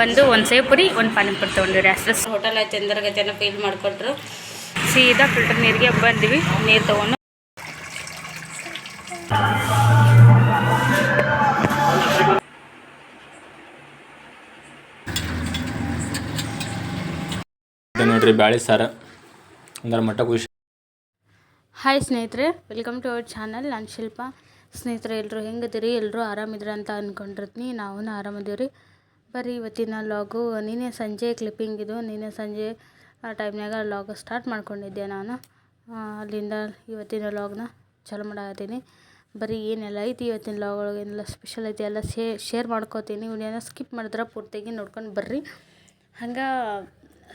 ಬಂದು ಒಂದು ಸೇವ್ ಪುರಿ ಒಂದು ಪಾನಿಪುರಿ ತೊಗೊಂಡಿವ್ರಿ. ಅಷ್ಟು ಹೋಟೆಲ್ ಐತೆ ಚಂದ್ರಗತಿಯನ್ನು ಫೀಲ್ ಮಾಡಿಕೊಟ್ರು. ಸೀದಾ ಫಿಲ್ಟರ್ ನೀರಿಗೆ ಬಂದ್ವಿ ನೀರು ತೊಗೊಂಡು. ನೋಡ್ರಿ ಬ್ಯಾಳಿ ಸಾರ. ಅಂದ್ರೆ ಮಟ್ಟ ಖುಷಿ. ಹಾಯ್ ಸ್ನೇಹಿತರೆ ವೆಲ್ಕಮ್ ಟು ಅವರ್ ಚಾನಲ್ ನಾನು ಶಿಲ್ಪ. ಸ್ನೇಹಿತರೆ ಎಲ್ಲರೂ ಹೆಂಗದಿರಿ ಎಲ್ಲರೂ ಆರಾಮಿದ್ರಿ ಅಂತ ಅಂದ್ಕೊಂಡಿರ್ತೀನಿ ನಾವು ಆರಾಮದೀವಿ ರೀ ಬರ್ರಿ ಇವತ್ತಿನ ಲಾಗು, ನಿನ್ನೆ ಸಂಜೆ ಕ್ಲಿಪ್ಪಿಂಗ್ ಇದು, ನಿನ್ನೆ ಸಂಜೆ ಆ ಟೈಮ್ನಾಗ ಲಾಗ್ ಸ್ಟಾರ್ಟ್ ಮಾಡ್ಕೊಂಡಿದ್ದೆ ನಾನು. ಅಲ್ಲಿಂದ ಇವತ್ತಿನ ಲಾಗ್ನ ಚಾಲು ಮಾಡಾಕತ್ತೀನಿ. ಬರೀ ಏನೆಲ್ಲ ಐತಿ ಇವತ್ತಿನ ಲಾಗ್ ಒಳಗೆ, ಏನೆಲ್ಲ ಸ್ಪೆಷಲ್ ಐತಿ ಎಲ್ಲ ಸೇ ಶೇರ್ ಮಾಡ್ಕೋತೀನಿ. ಇವನ್ನೆಲ್ಲ ಸ್ಕಿಪ್ ಮಾಡಿದ್ರೆ ಪೂರ್ತಿಯಾಗಿ ನೋಡ್ಕೊಂಡು ಬರ್ರಿ. ಹಂಗೆ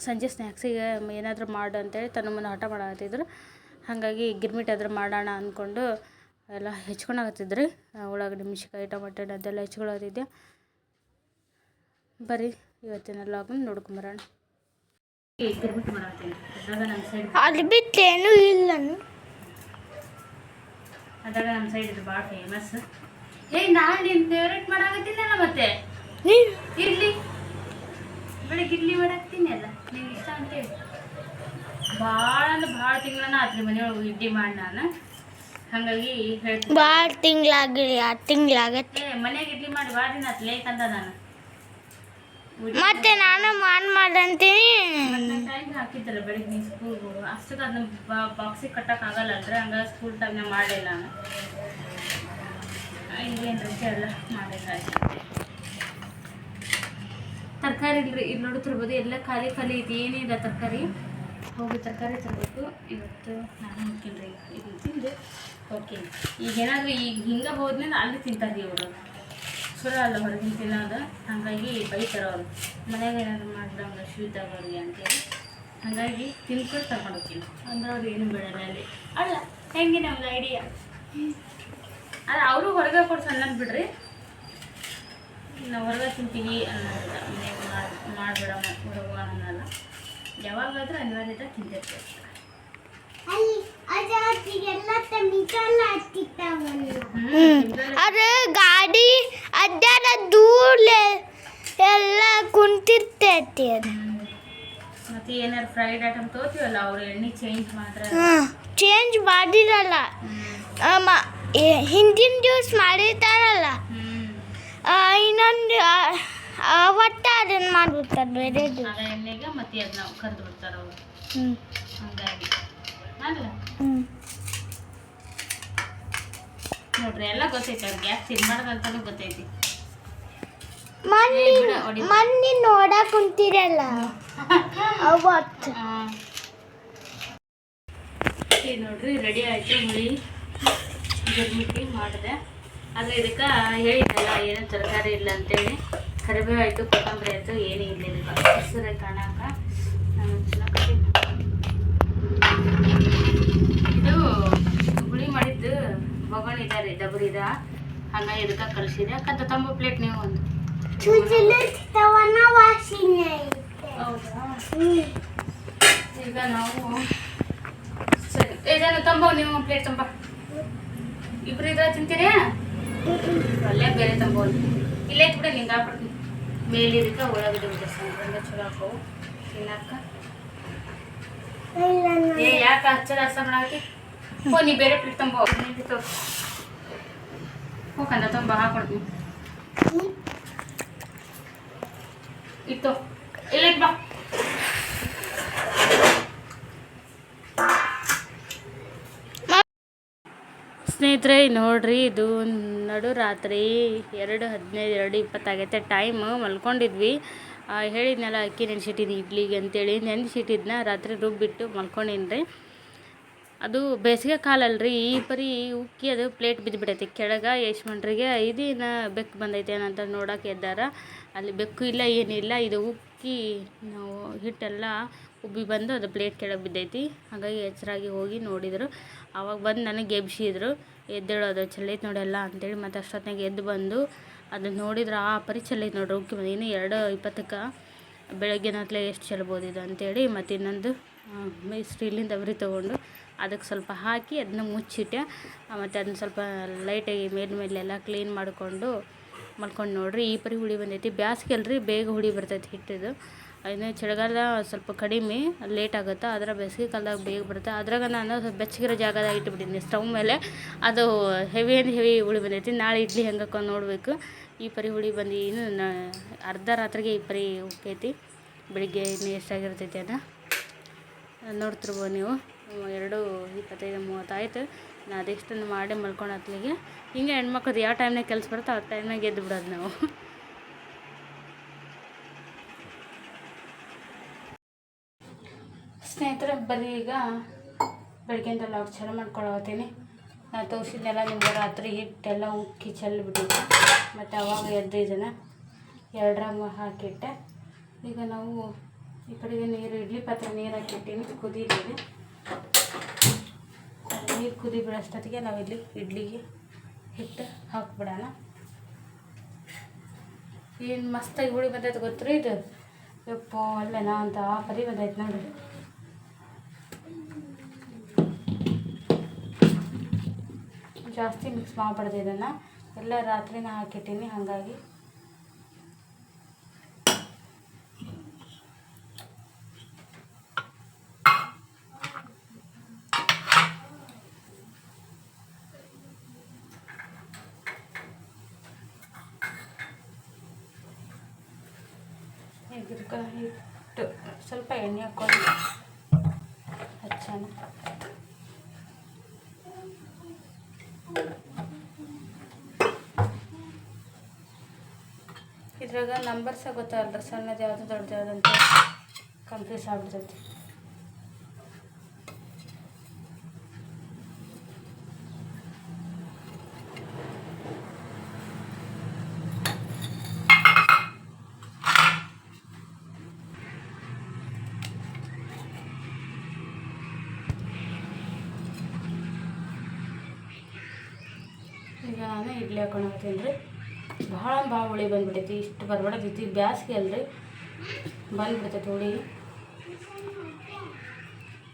ಸಂಜೆ ಸ್ನ್ಯಾಕ್ಸಿಗೆ ಏನಾದರೂ ಮಾಡು ಅಂತೇಳಿ ತನ್ನ ಮುಂದೆ ಹಠ ಮಾಡಾಕತ್ತಿದ್ರು. ಹಾಗಾಗಿ ಗಿರ್ಮಿಟ್ ಆದ್ರೆ ಮಾಡೋಣ ಅಂದ್ಕೊಂಡು ಎಲ್ಲ ಹೆಚ್ಕೊಂಡಾಗತ್ತಿದ್ರಿ ಉಳ್ಳಾಗಡ್ಡಿ ಮಿಶಿಕಾಯಿ ಟೊಮೆಟೊ, ಅದೆಲ್ಲ ಹೆಚ್ಕೊಳತ್ತಿದ್ದೆ ಬರ್ರಿ ಇವತ್ತಿನ ಲಾಗ್ನ ನೋಡ್ಕೊಂಬರೋಣ. ಅದು ಬಿಟ್ಟೇನು ಇಲ್ಲ ನಮ್ಮ ಸೈಡ್ ಇದು ಭಾಳ ಫೇಮಸ್ ಏ ನಾನು ನಿನ್ನ ಫೇವ್ರೇಟ್ ಮಾಡಾಕತ್ತೀನಲ್ಲ ಮತ್ತೆ? ನೀನು? ಇಡ್ಲಿ ಬೆಳಗ್ಗೆ ಇಡ್ಲಿ ಮಾಡಾಕ್ತೀನಿ ಅಲ್ಲ ನಿಂಗೆ ಇಷ್ಟ ಅಂತೇಳಿ ಭಾಳ ಅಂದ್ರೆ ಭಾಳ ತಿಂಗಳನ್ನ ಆತ್ರಿ ಮನೆಯೊಳಗೆ ಇಡ್ಲಿ ಮಾಡಿ ನಾನು. ಹಾಗಾಗಿ ಹೇಳ್ತೀನಿ. ಭಾಳ ತಿಂಗಳಾಗಿರಿ ಎರಡು ತಿಂಗಳಾಗತ್ತೆ ಏ ಮನ್ಯಾಗ ಇಡ್ಲಿ ಮಾಡಿ ಭಾಳ ದಿನ ಆತ್ ಲೇಟ್ ಅಂತ ನಾನು. ಮತ್ತೆ ನಾನು ಮಾನ್ ಮಾಡಂತೀನಿ. ಟೈಮ್ ಹಾಕಿದ್ದಲ್ಲ ಬೆಳಿಗ್ಗೆ ನೀವು ಸ್ಕೂಲ್ಗೆ ಹೋಗು ಅಷ್ಟಕ್ಕೆ ಅದನ್ನ ಬಾಕ್ಸಿಗೆ ಕಟ್ಟೋಕ್ಕಾಗಲ್ಲ ಆಗಲ್ಲ ಹಂಗ ಸ್ಕೂಲ್ ಟೈಮ್ನಾಗ ಮಾಡಿಲ್ಲ ನಾನು ರಜೆ ಎಲ್ಲ ಮಾಡಬೇಕಾಯ್ತು. ತರಕಾರಿ ಇಲ್ರಿ ಇಲ್ಲಿ ನೋಡುತ್ತಿರ್ಬೋದು ಎಲ್ಲ ಖಾಲಿ ಖಾಲಿ ಐತಿ ಏನಿಲ್ಲ ತರಕಾರಿ. ಹೋಗಿ ತರಕಾರಿ ತರಬೇಕು. ಇವತ್ತು ನಾನು ಹೋಗ್ತೀನಿ ಇದು ತಿಂದು. ಓಕೆ ಈಗ ಏನಾದರೂ ಈಗ ಹಿಂಗೆ ಹೋದ್ಮೇಲೆ ಅಲ್ಲಿ ತಿಂತಾರೆ ಇವರು ಚಲೋ ಅಲ್ಲ ಹೊರಗಿನ ತಿನ್ನೋದು ಹಾಗಾಗಿ ಬೈತಾರೆ ಅವರು ಮನೆಯಾಗ ಏನಾದ್ರು ಮಾಡಿದಂಗೆ ಸ್ವೀಟ್ ಆಗೋರಿಗೆ ಅಂತೇಳಿ. ಹಾಗಾಗಿ ತಿನ್ಕೊಂಡು ತಗೊಂಡು ಹೋಗ್ತೀನಿ. ಅಂದ್ರೆ ಅವ್ರು ಏನು ಬೇಡಲ್ಲ ಅಲ್ಲಿ. ಅಲ್ಲ, ಹೆಂಗೆ ನಮ್ದು ಐಡಿಯಾ ಅಲ್ಲ, ಅವರು ಹೊರಗೆ ಕೊಡ್ಸಿ ಅನ್ನೋದು ಬಿಡ್ರಿ. ನಾವು ಹೊರಗೆ ತಿಂತೀವಿ ಅನ್ನೋದಿಲ್ಲ ಮನೆಗೆ ಮಾಡಿ ಮಾಡಬೇಡ ಹೊರಗೆ ಅನ್ನೋಲ್ಲ ಯಾವಾಗಾದ್ರೂ ಅನಿವಾರ್ಯತೆ ತಿಂತಿರ್ತೀವಿ ಅದು ಗಾಡಿ ಅಡ್ಡಾಡ ದೂರ ಎಲ್ಲ ಕುಂತಿರ್ತೈತಿ ಅದು. ಮತ್ತೆ ಏನಾರು ಫ್ರೈಡ್ ಐಟಮ್ ತೋತೀವಲ್ಲ ಅವ್ರು ಎಣ್ಣೆ ಚೇಂಜ್ ಮಾಡ್ರ ಚೇಂಜ್ ಮಾಡಿರಲ್ಲ. ಹಿಂದಿನ ದಿವಸ ಮಾಡಿರ್ತಾರಲ್ಲ ಇನ್ನೊಂದು ಒಟ್ಟು ಅದನ್ನು ಮಾಡ್ಬಿಡ್ತಾರೆ ಬೇರೆದು. ಎಣ್ಣೆಗೆ ಮತ್ತೆ ಅದನ್ನ ಕರೆದು ಬಿಡ್ತಾರೆ ಅವರು. ಹಂಗಾಗಿ. ಅಲ್ಲ ನೋಡ್ರಿ ಎಲ್ಲ ಗೊತ್ತೈತೆ ಅವ್ರಿಗೆ ಯಾಕೆ ತಿನ್ಬಾರ್ದು ಅಂತಾನು ಗೊತ್ತೈತಿ. ಮನ್ನಿ ನೋಡಕ್ ಕುಂತಿರಲ್ಲ. ಅವತ್ತು. ನೋಡ್ರಿ ರೆಡಿ ಆಯ್ತು ಹುಳಿ ಜಗ್ಮಿಟ್ಟಿ ಮಾಡಿದೆ. ಆದ್ರೆ ಇದಕ್ಕೆ ಹೇಳಿದ್ದಲ್ಲ ಏನೋ ತರಕಾರಿ ಇಲ್ಲ ಅಂತೇಳಿ. ಕರಿಬೇವು ಆಯಿತು ಕೊತ್ತಂಬರಿ ಆಯಿತು ಏನೂ ಇಲ್ಲ ಇದಕ್ಕೆ ಹೆಸರೇ ಕಾಣಾಕ ನಾನು ತಿನ್ನಕತ್ತೀನಿ. ಇದು ಹುಳಿ ಮಾಡಿದ್ದು ಬೊಗಣಿ ಇದಾರೆ ಡಬರಿದ ಹಂಗ ಇದಕ್ಕೆ ಕಲಿಸಿದೆ ಅಕ್ಕ ತಂಬ ಪ್ಲೇಟ್ ನೀವು ಒಂದು. ಈಗ ನಾವು ಸರಿ. ಇದನ್ನು ತಂಬ, ನೀವು ಪ್ಲೇಟ್ ತಂಬ. ಇಬ್ರು ಇದ್ರ ತಿಂತೀರಿ? ಅಲ್ಲೇ ಬೇರೆ ತಂಬ ಇಲ್ಲೇ ಬಿಡ, ನಿಂಗೆ ಹಾಕ್ಬಿಡ್ತೀನಿ. ಮೇಲಿದಕ್ಕೆ ಒಳಗಡೆ ಸಂಕ್ರಾಂತಿ ಚಲೋ ಹಾಕವು ತಿನ್ನಕ್ಕ. ಯಾಕೆ ಹೋ ನೀ ಬೇರೆ ತಂಬ. ಇತ್ತು. ಸ್ನೇಹಿತರೆ, ನೋಡ್ರಿ, ಇದು ನಡು ರಾತ್ರಿ ಎರಡು ಹದಿನೈದು, ಎರಡು ಇಪ್ಪತ್ತಾಗೈತೆ. ಟೈಮ್ ಮಲ್ಕೊಂಡಿದ್ವಿ. ಹೇಳಿದ್ನಲ್ಲ, ಅಕ್ಕಿ ನೆನೆಸಿಟ್ಟಿದ್ದು ಇಡ್ಲಿಗೆ ಅಂತೇಳಿ. ನೆನೆಸಿಟ್ಟಿದ್ನ, ರಾತ್ರಿ ರುಬ್ಬಿಟ್ಟು ಮಲ್ಕೊಂಡಿನ್ರಿ. ಅದು ಬೇಸಿಗೆ ಕಾಲಲ್ರಿ ಈ ಪರಿ ಉಕ್ಕಿ ಅದು ಪ್ಲೇಟ್ ಬಿದ್ದುಬಿಟ್ಟೈತಿ ಕೆಳಗೆ ಯಶ್ಮಂಟ್ರಿಗೆ ಇದಿನ ಬೆಕ್ಕು ಬಂದೈತೆ ಏನಂತ ನೋಡೋಕೆ ಎದ್ದಾರ. ಅಲ್ಲಿ ಬೆಕ್ಕು ಇಲ್ಲ, ಏನಿಲ್ಲ. ಇದು ಉಕ್ಕಿ ನಾವು ಹಿಟ್ಟೆಲ್ಲ ಉಬ್ಬಿ ಬಂದು ಅದು ಪ್ಲೇಟ್ ಕೆಳಗೆ ಬಿದ್ದೈತಿ. ಹಾಗಾಗಿ ಎಚ್ಚರಾಗಿ ಹೋಗಿ ನೋಡಿದರು. ಆವಾಗ ಬಂದು ನನಗೆ ಎಬ್ಸಿದ್ರು. ಎದ್ದೇಳೋದು ಚಲ್ಲೈತೆ ನೋಡೆಲ್ಲ ಅಂತೇಳಿ ಮತ್ತು ಅಷ್ಟೊತ್ತಿನಾಗ ಎದ್ದು ಬಂದು ಅದನ್ನ ನೋಡಿದ್ರೆ, ಆ ಪರಿ ಚೆಲ್ಲೈತೆ ನೋಡ್ರಿ, ಉಕ್ಕಿ ಬಂದು, ಇನ್ನು ಎರಡು ಇಪ್ಪತ್ತಕ್ಕೆ ಬೆಳಗ್ಗಿನ ಹೊತ್ಲೆ ಎಷ್ಟು ಚೆಲ್ಬೋದು ಇದು ಅಂತೇಳಿ ಮತ್ತು ಇನ್ನೊಂದು ಸ್ಟೀಲಿಂದ ಅವರಿ ತೊಗೊಂಡು ಅದಕ್ಕೆ ಸ್ವಲ್ಪ ಹಾಕಿ ಅದನ್ನ ಮುಚ್ಚಿಟ್ಟೆ ಮತ್ತು ಅದನ್ನ ಸ್ವಲ್ಪ ಲೈಟಾಗಿ ಮೇಲ್ಮೇಲೆಲ್ಲ ಕ್ಲೀನ್ ಮಾಡಿಕೊಂಡು ಮಲ್ಕೊಂಡು ನೋಡ್ರಿ, ಈ ಪರಿ ಹುಳಿ ಬಂದೈತಿ. ಬ್ಯಾಸ್ಗೆ ಅಲ್ರಿ ಬೇಗ ಹುಳಿ ಬರ್ತೈತಿ ಹಿಟ್ಟಿದು. ಇನ್ನು ಚಳಿಗಾಲ ಸ್ವಲ್ಪ ಕಡಿಮೆ ಲೇಟ್ ಆಗುತ್ತೆ, ಅದರ ಬೇಸಿಗೆ ಕಾಲದಾಗ ಬೇಗ ಬರುತ್ತೆ. ಅದ್ರಾಗ ನಾನು ಸ್ವಲ್ಪ ಬೆಚ್ಚಗಿರೋ ಜಾಗದಾಗ ಇಟ್ಬಿಟ್ಟಿದ್ದೀನಿ ಸ್ಟವ್ ಮೇಲೆ. ಅದು ಹೆವಿ ಅಂದ್ ಹೆವಿ ಹುಳಿ ಬಂದೈತಿ. ನಾಳೆ ಇಡ್ಲಿ ಹೆಂಗಕ್ಕ ನೋಡಬೇಕು. ಈ ಪರಿ ಹುಳಿ ಬಂದು ಇನ್ನು ಅರ್ಧ ರಾತ್ರಿಗೆ ಈ ಪರಿ ಉಕ್ಕೈತಿ. ಬೆಳಿಗ್ಗೆ ಇನ್ನು ಎಷ್ಟಾಗಿರ್ತೈತಿ ಅದ ನೋಡ್ತಿರ್ಬೋದು ನೀವು. ಎರಡು ಇಪ್ಪತ್ತೈದು, ಮೂವತ್ತಾಯಿತು. ನಾ ಅದೆಷ್ಟನ್ನು ಮಾಡಿ ಮಲ್ಕೊಂಡು ಹತ್ತಲಿಗೆ ಹಿಂಗೆ ಹೆಣ್ಮಕ್ಳದ್ದು ಯಾವ ಟೈಮ್ನಾಗ ಕೆಲಸ ಬರುತ್ತೋ ಆ ಟೈಮ್ನಾಗ ಎದ್ದು ಬಿಡೋದು ನಾವು. ಸ್ನೇಹಿತರೆ ಬರೀ ಈಗ ಬೆಳಗ್ಗೆಯಿಂದ ಲಾಗ್ ಚಾಲು ಮಾಡ್ಕೊಳತ್ತೀನಿ ನಾನು ತೋರಿಸಿದ್ನೆಲ್ಲ ನಿಮ್ಗೆ ರಾತ್ರಿ ಹಿಟ್ಟೆಲ್ಲ ಉಕ್ಕಿ ಚೆಲ್ಲಿಬಿಟ್ಟಿದ್ದೆ ಮತ್ತು ಅವಾಗ ಎದ್ದು ಇದನ್ನು ಎರಡರ ಹಾಕಿಟ್ಟೆ. ಈಗ ನಾವು ಈ ಕಡೆಗೆ ನೀರು, ಇಡ್ಲಿ ಪಾತ್ರೆ ನೀರು ಹಾಕಿಟ್ಟೀನಿ ಕುದೀತೀನಿ ನೀರು ಕುದಿ ಬಿಡೋಷ್ಟೊತ್ತಿಗೆ ನಾವಿಲ್ಲಿ ಇಡ್ಲಿಗೆ ಹಿಟ್ಟು ಹಾಕ್ಬಿಡೋಣ. ಏನು ಮಸ್ತಾಗಿ ಹುಳಿ ಬಂದೈತೆ ಗೊತ್ತ್ರಿ ಇದು? ಯಪ್ಪ, ಅಲ್ಲೇನಾ ಅಂತ ಆ ಪರಿ ಬಂದೈತೆ ನೋಡ್ರಿ. ಜಾಸ್ತಿ ಮಿಕ್ಸ್ ಮಾಡಬಾರ್ದು ಇದನ್ನು. ಎಲ್ಲ ರಾತ್ರಿನ ಹಾಕಿಟ್ಟಿನಿ ಹಾಗಾಗಿ. ಹಿಟ್ಟು ಸ್ವಲ್ಪ ಎಣ್ಣೆ ಹಾಕ್ಕೊಂಡು ಹಚ್ಚೋಣ. ಇದ್ರಾಗ ನಂಬರ್ಸ ಗೊತ್ತಾಗಲ್ಲ ಸಣ್ಣದು ಯಾವುದು ದೊಡ್ಡದು ಯಾವುದು ಅಂತ ಕನ್ಫ್ಯೂಸ್ ಆಗ್ಬಿಡ್ತೈತಿ. ಈಗ ನಾನು ಇಡ್ಲಿ ಹಾಕೊಂಡು ರೀ. ಭಾಳ ಭಾಳ ಹುಳಿ ಬಂದ್ಬಿಟ್ಟೈತಿ ಇಷ್ಟು ಬರ್ಬಾರ್ದೈತಿ ಬ್ಯಾಸ್ಗೆ ಅಲ್ರಿ. ಬಂದ್ಬಿಡ್ತೈತಿ ಹುಳಿ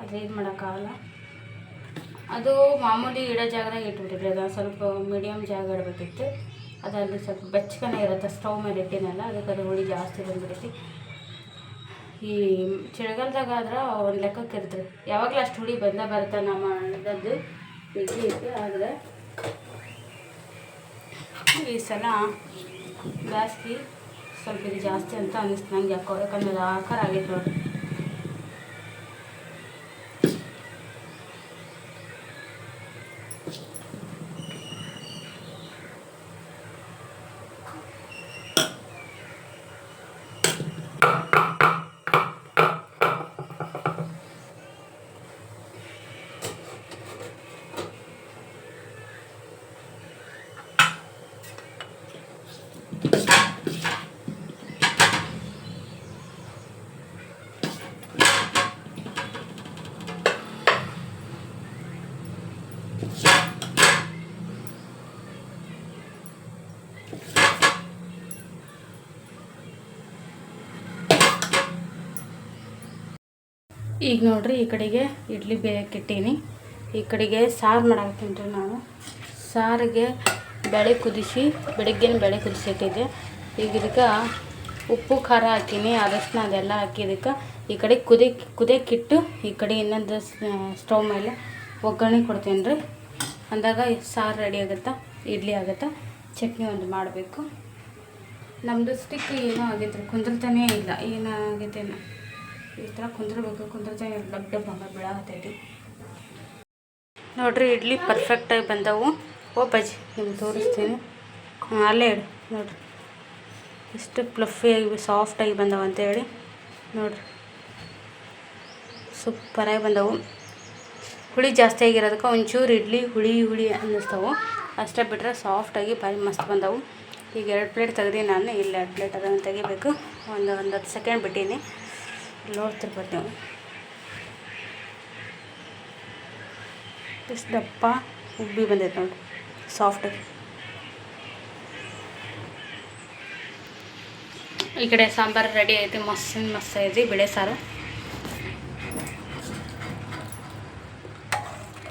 ಅದು ಇದು ಮಾಡೋಕ್ಕಾಗಲ್ಲ. ಅದು ಮಾಮೂಲಿ ಇಡೋ ಜಾಗದಾಗ ಇಟ್ಬಿಟ್ಟಿದ್ರಿ, ಅದು ಸ್ವಲ್ಪ ಮೀಡಿಯಮ್ ಜಾಗ ಇಡಬೇಕಿತ್ತು. ಅದರಲ್ಲಿ ಸ್ವಲ್ಪ ಬೆಚ್ಚಗನೆ ಇರುತ್ತೆ, ಸ್ಟವ್ ಮೇಲೆ ಇಟ್ಟಿನಲ್ಲ, ಅದಕ್ಕೆ ಅದು ಹುಳಿ ಜಾಸ್ತಿ ಬಂದ್ಬಿಡೈತಿ ಈ ಚಳಿಗಾಲದಾಗ ಆದ್ರೆ ಒಂದು ಲೆಕ್ಕಕ್ಕೆ ಇರ್ತದೆ. ಯಾವಾಗಲೂ ಅಷ್ಟು ಹುಳಿ ಬಂದೇ ಬರುತ್ತೆ ನಮ್ಮ ಅಣ್ಣದ್ದು ಇಡ್ಲಿ ಇತ್ತು ಆದರೆ ಈ ಸಲ ಜಾಸ್ತಿ ಸ್ವಲ್ಪ ಇದು ಜಾಸ್ತಿ ಅಂತ ಅನ್ನಿಸ್ತು. ನಂಗೆ ಯಾಕೋ ಯಾಕಂದ್ರೆ ಆಕಾರ ಆಗೈತೆ ನೋಡ್ರಿ ಈಗ ನೋಡ್ರಿ ಈ ಕಡೆಗೆ ಇಡ್ಲಿ ಬೇಯಕ್ಕಿಟ್ಟೀನಿ ಈ ಕಡೆಗೆ ಸಾರು ಮಾಡಾಕತ್ತೀನಿ ನಾನು. ಸಾರಿಗೆ ಬೆಳೆ ಕುದಿಸಿ, ಬೆಳಗ್ಗೆನೇ ಬೆಳೆ ಕುದಿಸಿಟ್ಟಿದ್ದೆ. ಈಗ ಇದಕ್ಕೆ ಉಪ್ಪು, ಖಾರ ಹಾಕೀನಿ ಅರಶಿನ ಅದೆಲ್ಲ ಹಾಕಿ ಇದಕ್ಕೆ ಈ ಕಡೆ ಕುದಿ ಕುದಿಯಕ್ಕಿಟ್ಟು ಈ ಕಡೆ ಇನ್ನೊಂದು ಸ್ಟವ್ ಮೇಲೆ ಒಗ್ಗರಣೆ ಕೊಡ್ತೀನಿ ರೀ ಅಂದಾಗ ಸಾರು ರೆಡಿ ಆಗುತ್ತಾ? ಇಡ್ಲಿ ಆಗುತ್ತಾ? ಚಟ್ನಿ ಒಂದು ಮಾಡಬೇಕು. ನಮ್ಮದು ಸ್ಟಿಕ್ ಏನೋ ಆಗಿದ್ರೆ ಕುಂದ್ರತಾನೇ ಇಲ್ಲ. ಏನಾಗೈತೇನೋ ಈ ಥರ ಕುಂದ್ರಬೇಕು ಕುಂದ್ರತಾನೆ ಡಬ್ ಡಬ್ ಹಂಗೆ ಬೀಳಾಕತ್ತೈತಿ ನೋಡ್ರಿ, ಇಡ್ಲಿ ಪರ್ಫೆಕ್ಟಾಗಿ ಬಂದವು. ಓ ಬಜ್ಜಿ, ನಿಮ್ಗೆ ತೋರಿಸ್ತೀನಿ. ಅಲ್ಲೇ ಹೇಳಿ ನೋಡ್ರಿ. ಎಷ್ಟು ಪ್ಲಫಿಯಾಗಿ ಸಾಫ್ಟಾಗಿ ಬಂದವು ಅಂತೇಳಿ. ನೋಡ್ರಿ. ಸೂಪರಾಗಿ ಬಂದವು. ಹುಳಿ ಜಾಸ್ತಿ ಆಗಿರೋದಕ್ಕೆ ಒಂಚೂರು ಇಡ್ಲಿ, ಹುಳಿ ಹುಳಿ ಅನ್ನಿಸ್ತವು. ಅಷ್ಟೇ ಬಿಟ್ಟರೆ ಸಾಫ್ಟಾಗಿ ಭಾರಿ ಮಸ್ತ್ ಬಂದವು. ಈಗ ಎರಡು ಪ್ಲೇಟ್ ತೆಗ್ದು ನಾನು ಇಲ್ಲಿ ಎರಡು ಪ್ಲೇಟ್ ಅದನ್ನು ತೆಗಿಬೇಕು. ಒಂದು ಒಂದು ಹತ್ತು ಸೆಕೆಂಡ್ ಬಿಟ್ಟೀನಿ. ನೋಡ್ತಿರ್ಬೋದು ನೀವು. ಇಷ್ಟು ದಪ್ಪ ಉಬ್ಬಿ ಬಂದೈತೆ ನೋಡಿ ಸಾಫ್ಟಾಗಿ ಈ ಕಡೆ ಸಾಂಬಾರು ರೆಡಿ ಐತಿ, ಮಸ್ತ್ ಮಸ್ತ್ ಐತಿ, ಬೇಳೆ ಸಾರು.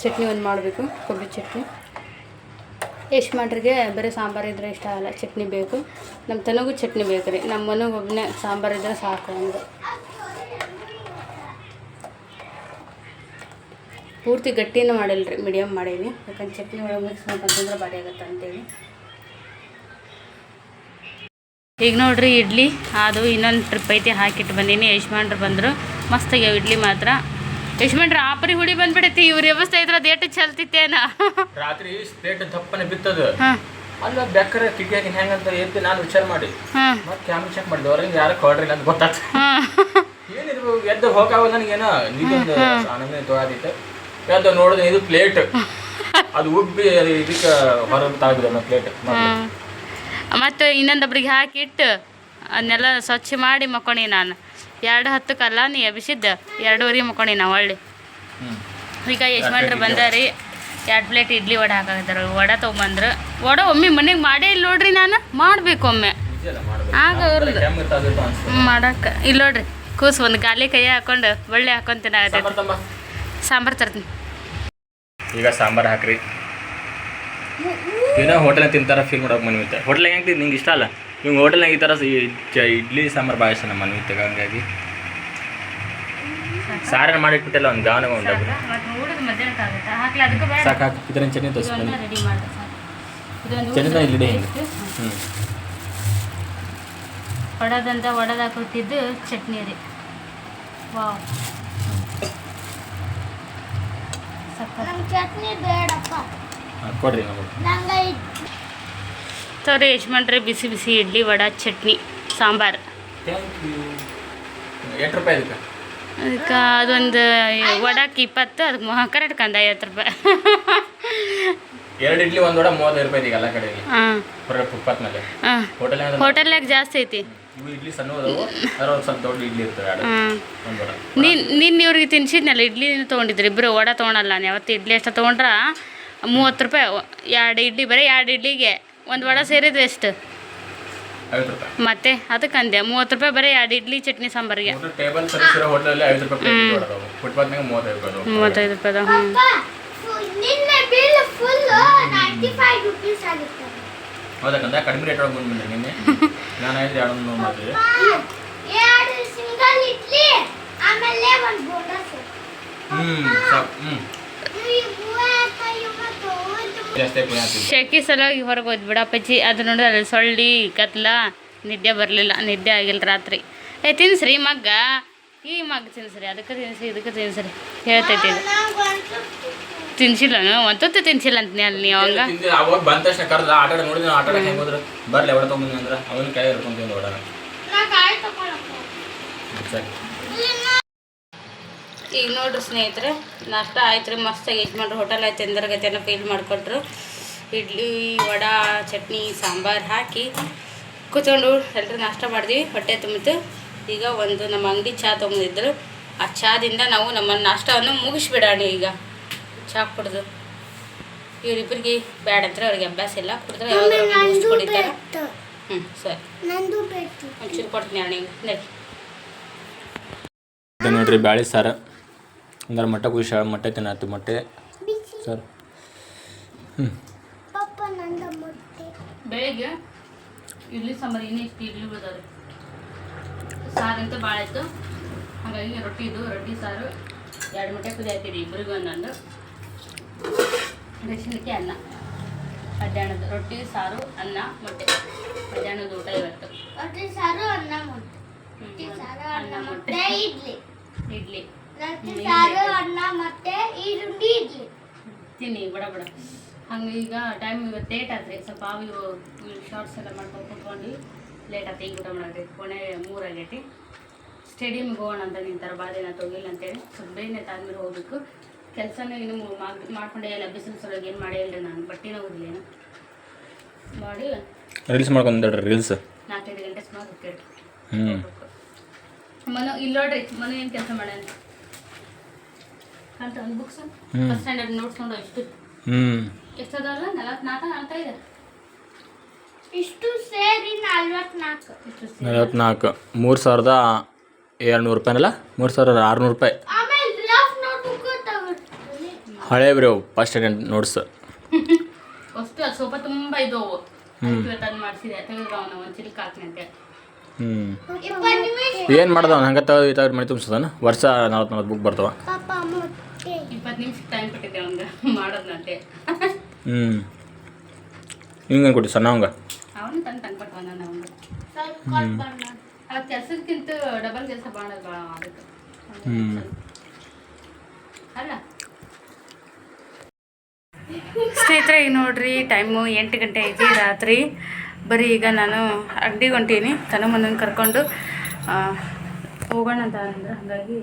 ಚಟ್ನಿ ಒಂದು ಮಾಡಬೇಕು, ಕೊಬ್ಬರಿ ಚಟ್ನಿ. ಯಶ್ಮಾಟ್ರಿಗೆ ಬರೀ ಸಾಂಬಾರು ಇದ್ರೆ ಇಷ್ಟ ಆಗಲ್ಲ ಚಟ್ನಿ ಬೇಕು. ನಮ್ಮ ತನಗೂ ಚಟ್ನಿ ಬೇಕು ರೀ ನಮ್ಮ ಮನೆಗೆ ಒಬ್ಬನೇ ಸಾಂಬಾರು ಇದ್ರೆ ಸಾಕು ಅಂದರೆ ಪೂರ್ತಿ ಗಟ್ಟಿನೂ ಮಾಡಿಲ್ಲ ರೀ ಮೀಡಿಯಮ್ ಮಾಡೀನಿ. ಯಾಕಂದ್ರೆ ಚಟ್ನಿ ಒಳಗೆ ಮಿಕ್ಸ್ ಮಾಡ್ಕೊಂತಂದ್ರೆ ಭಾರಿ ಆಗುತ್ತೆ ಅಂತೇಳಿ. ಈಗ ನೋಡ್ರಿ ಇಡ್ಲಿ, ಅದು ಇನ್ನೊಂದು ಟ್ರಿಪ್ ಐತಿ ಹಾಕಿಟ್ಟು ಬಂದೀನಿ. ಯಜಮಾನ್ರು ಬಂದರು ಮಸ್ತಾಗ್ಯಾವ ಇಡ್ಲಿ ಮಾತ್ರ. ಯಜಮಾನ್ರ ಆಪರಿ ಹುಡಿ ಬಂದ್ಬಿಡೈತಿ ಇವ್ರ ವ್ಯವಸ್ಥೆ ಇದ್ರ ದೇಟ ಚಲ್ತಿತ್ತೇನ? ರಾತ್ರಿ ಸ್ಲೇಟ್ ದಪ್ಪನೆ ಬಿತ್ತದ. ಅಲ್ಲ ಬೆಕ್ಕರ ಕಿಟಿಯಾಗಿ ಹೆಂಗಂತ ಎದ್ದು ನಾನು ವಿಚಾರ ಮಾಡಿ. ಮತ್ತೆ ಕ್ಯಾಮ್ರಾ ಚೆಕ್ ಮಾಡಿದೆ ಹೊರಗೆ ಯಾರು ಕೊಡ್ರಿಲ್ಲ ಅಂತ ಗೊತ್ತಾಗ್ತ ಏನಿದ್ರು ಏನಿದು ಎದ್ದು ಹೋಗಾವ ನನಗೇನೋ? ನಿಜೊಂದು ಆನಂದ ತೊಗಾದಿತ್ತು ಎದ್ದು ನೋಡಿದ್ರೆ ಇದು ಪ್ಲೇಟ್ ಅದು ಉಬ್ಬಿ ಇದಕ್ಕೆ ಹೊರಗೆ ನಮ್ಮ ಪ್ಲೇಟ್ ಮತ್ತೆ ಮತ್ತು ಇನ್ನೊಂದೊಬ್ರಿಗೆ ಹಾಕಿಟ್ಟು ಅದನ್ನೆಲ್ಲ ಸ್ವಚ್ಛ ಮಾಡಿ ಮಕ್ಕೊಂಡಿ ನಾನು. ಎರಡು ಹತ್ತಕ್ಕಲ್ಲ ನೀ ಎಬ್ಬಿಸಿದ್ದ. ಎರಡೂವರೆಗೆ ಮುಕೊಂಡಿ ನಾವು ಹೊಳ್ಳಿ. ಈಗ ಯಜಮಾನ್ರು ಬಂದಾರಿ. ಎರಡು ಪ್ಲೇಟ್ ಇಡ್ಲಿ ವಡೆ ಹಾಕಾಕತ್ತಾರ. ವಡೆ ತೊಗೊಂಬಂದ್ರು. ವಡೆ ಒಮ್ಮೆ ಮನೆಗೆ ಮಾಡೇ ಇಲ್ಲ ನೋಡ್ರಿ ನಾನು. ಮಾಡಬೇಕು ಒಮ್ಮೆ. ಆಗ ಮಾಡಕ್ಕೆ. ಇಲ್ಲ ನೋಡ್ರಿ ಕೂಸು ಒಂದು ಗಾಲಿ ಕೈ ಹಾಕೊಂಡು ಒಳ್ಳೆ ಹಾಕೊಂಡು ತಿನ್ನಾಗತ್ತೆ. ಸಾಂಬಾರ್ ತರ್ತೀನಿ. ಈಗ ಸಾಂಬಾರ್ ಹಾಕ್ರಿ. ಏನೋ ಹೋಟೆಲ್ ತಿಂತಾರ ಫೀಲ್ ಮಾಡೋಕೆ ಮನೆ ಮತ್ತೆ ಹೋಟೆಲ್ ಹೆಂಗೆ ನಿಂಗೆ ಇಷ್ಟ ಅಲ್ಲ? ನಿಮ್ಗೆ ಹೋಟೆಲ್ನಾಗ ಈ ಥರ ಇಡ್ಲಿ ಸಾಂಬಾರು ಭಾಳ ಇಷ್ಟ ನಮ್ಮ ಮನೆ ಮಿತ್ತಾಗ ಹಂಗಾಗಿ. ಸಾರನ್ನ ಮಾಡಿಟ್ಬಿಟ್ಟೆಲ್ಲ ಒಂದು ಗಾವನ ಅದಕ್ಕೆ ಬೇಡ. ಸಾಕು ಹಾಕಿ. ಇದನ್ನ ಚಟ್ನಿ ತೋರಿಸಿ ಇದೊಂದು ರೆಡಿ ಮಾಡಿ ಸಾಕು. ಇದೊಂದು ಚಟ್ನಿನ ಊಟದ ಇಲ್ಲಿ. ಹ್ಞೂ ಒಡದಂತ ಚಟ್ನಿ ರೀ ವಾವ್. ಚಟ್ನಿ ಬೇಡಪ್ಪ. ಕೊಡ್ರಿ ನಮಗೆ. ತವ್ರಿ ಯಜಮಾನ್ರೆ ಬಿಸಿ ಬಿಸಿ ಇಡ್ಲಿ ವಡ ಚಟ್ನಿ ಸಾಂಬಾರು. ಅದಕ್ಕೆ? ಅದೊಂದು ವಡಕ್ಕೆ ಇಪ್ಪತ್ತು ಅದಕ್ಕೆ ಕರೆಕ್ಟ್ ಕಂದ ಐವತ್ತು ರೂಪಾಯಿ. ಎರಡು ಇಡ್ಲಿ ಒಂದು ವಡ ಮೂವತ್ತೈದು ರೂಪಾಯಿ ಈಗ ಎಲ್ಲ ಕಡೆ ಹಾಂ. ಹೋಟೆಲ್ನಾಗ ಜಾಸ್ತಿ ಐತಿ. ನಿನ್ನ ಇವ್ರಿಗೆ ತಿನ್ಸಿದ್ನಲ್ಲ ಇಡ್ಲಿ ತೊಗೊಂಡಿದ್ರಿ ಇಬ್ಬರು ವಡ ತೊಗೊಳಲ್ಲ ನಾನು ಯಾವತ್ತು ಇಡ್ಲಿ ಎಷ್ಟು ತೊಗೊಂಡ್ರ ಮೂವತ್ತು ರೂಪಾಯಿ ಎರಡು ಇಡ್ಲಿ ಬರೀ ಎರಡು ಇಡ್ಲಿಗೆ ಒಂದು ವಡ ಸೇರಿದ್ರೆ ಎಷ್ಟು? ಮತ್ತೆ ಅದಕ್ಕೆ ಅಂದೆ ಮೂವತ್ತು ರೂಪಾಯಿ ಬರೀ ಎರಡು ಇಡ್ಲಿ ಚಟ್ನಿ ಸಾಂಬಾರಿಗೆ. ಮೂವತ್ತೈದು ರೂಪಾಯಿ ಹೌದಕ್ಕಂದ ಕಡಿಮೆ ರೇಟ್ ಒಳಗೆ ಬಂದ್ಬಿಟ್ಟೆ ನಿನ್ನೆ. ನಾನು ಐದು ಎರಡು ನೂರು ಮಾಡಿದ್ವಿ ಎರಡು ಸಿಂಗಲ್ ಇಡ್ಲಿ ಆಮೇಲೆ ಒಂದು ಹ್ಞೂ ಸಾಕು ಹ್ಞೂ ಶೆಕಿ ಸಲುವಾಗಿ ಹೊರಗೆ ಹೋದ್ ಬಿಡಪ್ಪಜ್ಜಿ ಅದು ನೋಡ್ರಿ ಅಲ್ಲಿ ಸೊಳ್ಳಿ ಕತ್ಲ ನಿದ್ದೆ ಬರಲಿಲ್ಲ. ನಿದ್ದೆ ಆಗಿಲ್ಲ ರಾತ್ರಿ. ಏ ತಿನ್ಸ್ರಿ ಮಗ್ಗ. ಈ ಮಗ್ ತಿನ್ಸ್ರಿ. ಅದಕ್ಕೆ ತಿನ್ಸಿ ಇದಕ್ಕೆ ತಿನ್ಸ್ರಿ. ಹೇಳ್ತೈತಿ ಇದು. ತಿನ್ಸಿಲ್ಲ ಒಂತೊತ್ತು ತಿನ್ಸಿಲ್ಲ ಅಂತ ಅಲ್ಲಿ ನೀವು ಅವಂಗ? ಅವಾಗ ಬಂದ ತಕ್ಷಣ ಕರೆದ ಆಟ ಆಡ ನೋಡಿದ್ರೆ ಆಟ ಆಡಕ್ಕೆ ಹೆಂಗೆ ಹೋದ್ರೆ? ಬರ್ಲಿ ಒಡ ತಗೊಂಡ್ರೆ ಅಂದ್ರೆ ಅವನ ಕೈ ಹಿಡ್ಕೊಂತೀನಿ ಸರಿ ಈಗ ನೋಡ್ರಿ ಸ್ನೇಹಿತರೆ ನಾಷ್ಟ ಆಯ್ತು ರೀ ಮಸ್ತಾಗಿ ಯಜಮಾನ್ರು ಹೋಟೆಲ್ ಆಯ್ತು ಎಂದರ್ಗತಿ ಎಲ್ಲ ಫೀಲ್ ಮಾಡಿಕೊಟ್ರು. ಇಡ್ಲಿ ವಡ ಚಟ್ನಿ ಸಾಂಬಾರು ಹಾಕಿ ಕೂತ್ಕೊಂಡು ಎಲ್ಲರೂ ನಾಷ್ಟ ಮಾಡಿದ್ವಿ ಹೊಟ್ಟೆ ತುಂಬಿತು. ಈಗ ಒಂದು ನಮ್ಮ ಅಂಗಡಿ ಚಹಾ ತೊಗೊಂಡಿದ್ರು. ಆ ಚಹಾದಿಂದ ನಾವು ನಮ್ಮ ನಾಷ್ಟವನ್ನು ಮುಗಿಸ್ಬಿಡೋಣ ಈಗ. ಚಹಾ ಕುಡ್ದು. ಇವರಿಬ್ಬರಿಗೆ ಬ್ಯಾಡ ಅಂದ್ರೆ ಅವ್ರಿಗೆ ಅಭ್ಯಾಸ ಇಲ್ಲ ಕುಡಿದ್ರೆ ಕುಡಿತಾರೆ ಹ್ಞೂ ಸರಿ. ಒಂಚೂರು ಕೊಡ್ತೀನಿ ಅಣ್ಣ ನೋಡಿ. ನೋಡ್ರಿ ಬ್ಯಾಳಿ ಸಾರು. ಅಂದ್ರೆ ಮೊಟ್ಟೆ ಕುಯ್ಸ ಮೊಟ್ಟೆ ತಿನ್ನತ್ತು ಮೊಟ್ಟೆ. ಸರ್. ಮೊಟ್ಟೆ. ಬೆಳಿಗ್ಗೆ ಇಡ್ಲಿ ಸಾಂಬಾರು ಇನ್ನೂ ಇಷ್ಟು ಇಡ್ಲಿ ಬಿಡೋದು ಸಾರಂತೂ ಭಾಳ ಆಯಿತು. ಹಾಗಾಗಿ ರೊಟ್ಟಿ ಇದು ರೊಟ್ಟಿ ಸಾರು ಎರಡು ಮೊಟ್ಟೆ ಕುದಿ ಹಾಕಿರಿ ಇಬ್ಬರಿಗೂ ಒಂದೊಂದು. ರೇಷನ್ಗೆ ಅನ್ನ. ಮಧ್ಯಾಹ್ನದ ರೊಟ್ಟಿ ಸಾರು ಅನ್ನ ಮೊಟ್ಟೆ. ಮಧ್ಯಾಹ್ನದ ಊಟ ಇವತ್ತು. ರೊಟ್ಟಿ ಸಾರು ಅನ್ನ ಮೊಟ್ಟೆ. ಸಾರು ಅನ್ನ ಮೊಟ್ಟೆ. ಇಡ್ಲಿ. ಇಡ್ಲಿ. ಸಾರು ಅನ್ನ ಈರುಳ್ಳಿ ಇಡ್ಲಿ. ತಿನ್ನಿ ಬಡ ಬಡ ಹಂಗೆ ಈಗ ಟೈಮ್ ಇವತ್ತು ಲೇಟ್ ಆದರೆ ಸ್ವಲ್ಪ ಆವಿ ಇವು ಶಾರ್ಟ್ಸ್ ಎಲ್ಲ ಮಾಡ್ಕೊಂಡು ಕುತ್ಕೊಂಡು ಲೇಟ್ ಆಯ್ತು ಈಗ ಊಟ ಮಾಡೋದ್ರಿ ಕೊನೆ ಮೂರಾಗೈತಿ ಸ್ಟೇಡಿಯಮ್ಗೆ ಹೋಗೋಣ ಅಂತ ನಿಂತಾರೆ ಭಾಳ ದಿನ ತೊಗಿಲ್ಲ ಅಂತೇಳಿ. ಸ್ವಲ್ಪ ಬೇಗನೆ ತಾದ್ಮೇಲೆ ಹೋಗ್ಬೇಕು. ಕೆಲಸನೂ ಇನ್ನು ಮಾಡ್ಕೊಂಡೆ ಮಾಡ್- ಮಾಡ್ಕೊಂಡೇ ಇಲ್ಲ ಬಿಸಿಲು ಸಲುವಾಗಿ ಏನು ಮಾಡೇ ಇಲ್ಲ ನಾನು. ಬಟ್ಟೆನ ಹೋಗಿಲ್ಲ ಮಾಡಿ. ರೀಲ್ಸ್ ಮಾಡ್ಕೊಂಡ್ರಿ ರೀಲ್ಸ್ ನಾಲ್ಕೈದು ಗಂಟೆ ಸುಮಾರು ಹೋಗ್ತೇವೆ ಹ್ಞೂ ಮನು ಇಲ್ಲಿ ನೋಡ್ರಿ ಮನು ಏನು ಕೆಲಸ ಮಾಡ್ಯಾನ ಅಂತ ಒಂದು ಬುಕ್ಸ್ ಹ್ಮ್. ಫಸ್ಟ್ ಸ್ಟ್ಯಾಂಡರ್ಡ್ ಎಷ್ಟು ಹ್ಞೂ ಎಷ್ಟದಲ್ಲ? ನಲವತ್ನಾಲ್ಕು ಇದೆ. ಇಷ್ಟು ಸೇರಿ ನಲ್ವತ್ನಾಲ್ಕು. ಮೂರು ಸಾವಿರದ ಎರಡು ನೂರು ರೂಪಾಯಿನಲ್ಲ ಮೂರು ಸಾವಿರದ ಆರುನೂರು ರೂಪಾಯಿ. ಹಳೆ ಬ್ರಿ ಫಸ್ಟ್ ಸ್ಟ್ಯಾಂಡರ್ಡ್ ನೋಟ್ಸ್ ಅಷ್ಟು ಅದು ಸೋಫಾ ತುಂಬ ಇದ್ದವು. ತಂದು ಮಾಡಿಸಿದೆ. ತೆಗೆದು ಅವನು ಒಂದು ಚಿಲ್ಕ ಹಾಕ್ನಿ ಹ್ಞೂ ನಿಮಿಷ. ಏನು ಮಾಡ್ದವ ಹಂಗೆ ತೆಗೆದು ಈ ತೆಗೆದು ಮನೆ ತುಂಬಿಸೋದಾನ? ವರ್ಷ ನಲ್ವತ್ತು ನಲ್ವತ್ತು ಬುಕ್ ಬರ್ತಾವ ಇಪ್ಪತ್ತು ನಿಮಿಷ ಟೈಮ್ ಕೊಟ್ಟಿದ್ದೆ ಅವ್ನಿಗೆ. ಮಾಡೋದ್ನಂತೆ ಹ್ಞೂ ಹಿಂಗೆ ಕೊಡಿ ಸಣ್ಣ ಅವಂಗ ಅವನು ತಂದು ತಂದು ಕೊಟ್ಟು ಬಂದ ಅವ್ನು ಆ ಕೆಲಸಕ್ಕಿಂತ ಡಬಲ್ ಕೆಲಸ ಮಾಡೋದು ಭಾಳ ಆಗುತ್ತೆ ಹ್ಞೂ ಅಲ್ಲ? ಸ್ನೇಹಿತರೆ ಈಗ ನೋಡ್ರಿ ಟೈಮು ಎಂಟು ಗಂಟೆ ಐತಿ ರಾತ್ರಿ. ಬರೀ ಈಗ ನಾನು ಅಂಗಡಿಗೆ ಹೊಂಟೀನಿ. ತನ್ನ ಮನನ್ನು ಕರ್ಕೊಂಡು ಆ, ಹೋಗೋಣ ಅಂತ ಅಂದ್ರೆ. ಹಾಗಾಗಿ